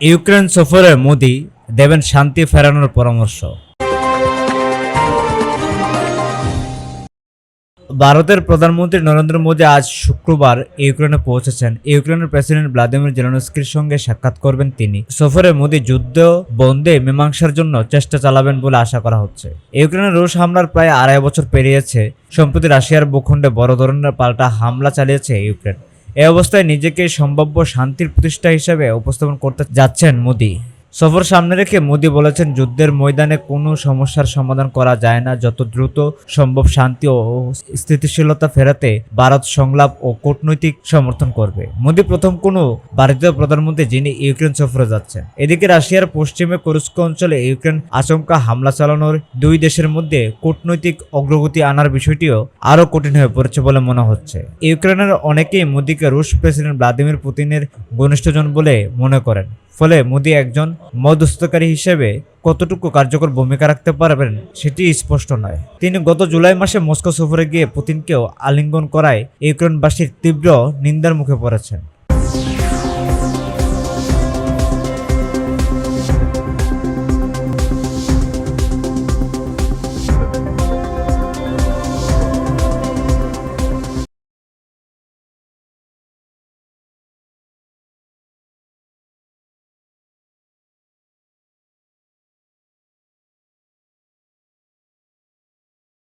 Ukraine সফরে মোদি দেবেন শান্তি ফেরানোর পরামর্শ। ভারতের প্রধানমন্ত্রী নরেন্দ্র মোদী আজ শুক্রবার ইউক্রেনে পৌঁছেছেন। ইউক্রেনের প্রেসিডেন্ট ভ্লাদিমির জেলেনস্কির সঙ্গে সাক্ষাৎ করবেন তিনি। সফরে মোদী যুদ্ধ বন্ধে মীমাংসার জন্য চেষ্টা চালাবেন বলে আশা করা হচ্ছে। ইউক্রেনের রুশ হামলার প্রায় আড়াই বছর পেরিয়েছে। সম্প্রতি রাশিয়ার ভূখণ্ডে বড় ধরনের পাল্টা হামলা চালিয়েছে ইউক্রেন। এই অবস্থায় নিজেকে সম্ভাব্য শান্তির প্রতিষ্ঠা হিসেবে উপস্থাপন করতে যাচ্ছেন মোদী। সফর সামনে রেখে মোদী বলেছেন, যুদ্ধের ময়দানে কোনো সমস্যার সমাধান করা যায় না। যত দ্রুত সম্ভব শান্তি ও স্থিতিশীলতা ফেরাতে ভারত সংলাপ ও কূটনৈতিক সমর্থন করবে। মোদী প্রথম কোনো ভারতীয় প্রধানমন্ত্রী যিনি ইউক্রেন সফরে যাচ্ছেন। এদিকে রাশিয়ার পশ্চিমে কুরস্ক অঞ্চলে ইউক্রেন আচমকা হামলা চালানোর দুই দেশের মধ্যে কূটনৈতিক অগ্রগতি আনার বিষয়টিও আরও কঠিন হয়ে পড়েছে বলে মনে হচ্ছে। ইউক্রেনের অনেকেই মোদীকে রুশ প্রেসিডেন্ট ভ্লাদিমির পুতিনের ঘনিষ্ঠজন বলে মনে করেন। ফলে মোদী একজন মধ্যস্থকারী হিসেবে কতটুকু কার্যকর ভূমিকা রাখতে পারবেন সেটি স্পষ্ট নয়। তিনি গত জুলাই মাসে মস্কো সফরে গিয়ে পুতিনকেও আলিঙ্গন করায় ইউক্রেনবাসীর তীব্র নিন্দার মুখে পড়েছেন।